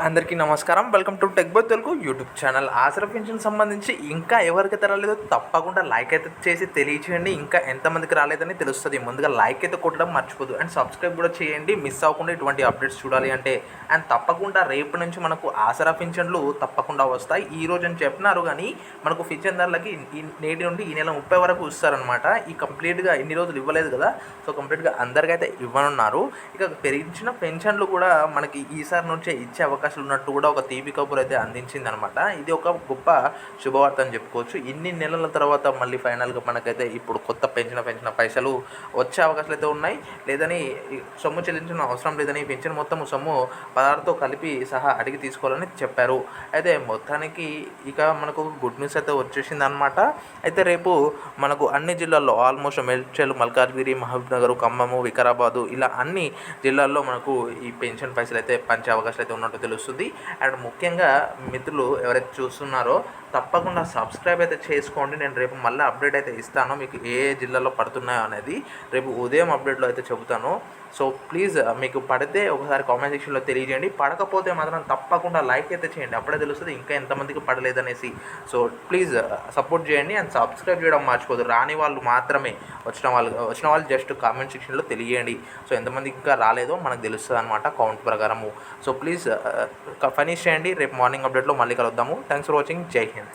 అందరికీ నమస్కారం. Welcome to tech బో Telugu YouTube channel Aasara pension సంబంధించి ఇంకా ఎవరికి రాలేదో తప్పకుండా లైక్ అయితే చేసి తెలియచేయండి. ఇంకా ఎంతమందికి రాలేదని తెలుస్తుంది. ముందుగా లైక్ అయితే కొట్టడం మర్చిపోదు. అండ్ సబ్స్క్రైబ్ కూడా చేయండి. మిస్ అవ్వకుండా ఇటువంటి అప్డేట్స్ చూడాలి అంటే. అండ్ తప్పకుండా రేపు నుంచి మనకు ఆసరా పింఛన్లు తప్పకుండా వస్తాయి. ఈ రోజు అని చెప్పినారు కానీ మనకు పింఛన్దారులకి నేటి నుండి ఈ నెల ముప్పై వరకు ఇస్తారనమాట ఈ కంప్లీట్గా ఇన్ని రోజులు ఇవ్వలేదు కదా. సో కంప్లీట్గా అందరికైతే ఇవ్వనున్నారు. ఇక పెరిగించిన పెన్షన్లు కూడా మనకి ఈసారి నుంచే ఇచ్చే అవకాశాలు ఉన్నట్టు కూడా ఒక తీపి కబుర్ అయితే అందించింది అనమాట ఇది ఒక గొప్ప శుభవార్త అని చెప్పుకోవచ్చు. ఇన్ని నెలల తర్వాత మళ్ళీ ఫైనల్గా మనకైతే ఇప్పుడు కొత్త పెంచిన పెంచిన పైసలు వచ్చే అవకాశాలు అయితే ఉన్నాయి. లేదని సొమ్ము చెల్లించిన అవసరం లేదని పెంచిన మొత్తం సొమ్ము పదార్థతో కలిపి సహా అడిగి తీసుకోవాలని చెప్పారు. అయితే మొత్తానికి ఇక మనకు గుడ్ న్యూస్ అయితే వచ్చేసింది అనమాట అయితే రేపు మనకు అన్ని జిల్లాల్లో ఆల్మోస్ట్ మేడ్చల్ మల్కాజ్గిరి మహబూబ్నగర్ ఖమ్మము వికారాబాదు ఇలా అన్ని జిల్లాల్లో మనకు ఈ పెన్షన్ పైసలు అయితే పంచే అవకాశాలు అయితే ఉన్నట్టు తెలుస్తుంది. అండ్ ముఖ్యంగా మిత్రులు ఎవరైతే చూస్తున్నారో తప్పకుండా సబ్స్క్రైబ్ అయితే చేసుకోండి. నేను రేపు మళ్ళీ అప్డేట్ అయితే ఇస్తాను. మీకు ఏ జిల్లాలో పడుతున్నాయో అనేది రేపు ఉదయం అప్డేట్లో అయితే చెబుతాను. సో ప్లీజ్ మీకు పడితే ఒకసారి కామెంట్ సెక్షన్లో తెలియజేయండి. పడకపోతే మాత్రం తప్పకుండా లైక్ అయితే చేయండి. అప్పుడే తెలుస్తుంది ఇంకా ఎంతమందికి పడలేదనేసి. సో ప్లీజ్ సపోర్ట్ చేయండి. అండ్ సబ్స్క్రైబ్ చేయడం మర్చిపోదు రాని వాళ్ళు మాత్రమే వచ్చిన వాళ్ళు వచ్చిన వాళ్ళు జస్ట్ కామెంట్ సెక్షన్లో తెలియజేయండి. సో ఎంతమందికి ఇంకా రాలేదో మనకు తెలుస్తుంది అనమాట కౌంట్ ప్రకారము. సో ప్లీజ్ ఫనీష్ చేయండి. రేపు మార్నింగ్ అప్డేట్లో మళ్ళీ కలుద్దాము. థ్యాంక్స్ ఫర్ వాచింగ్ జై హింద్.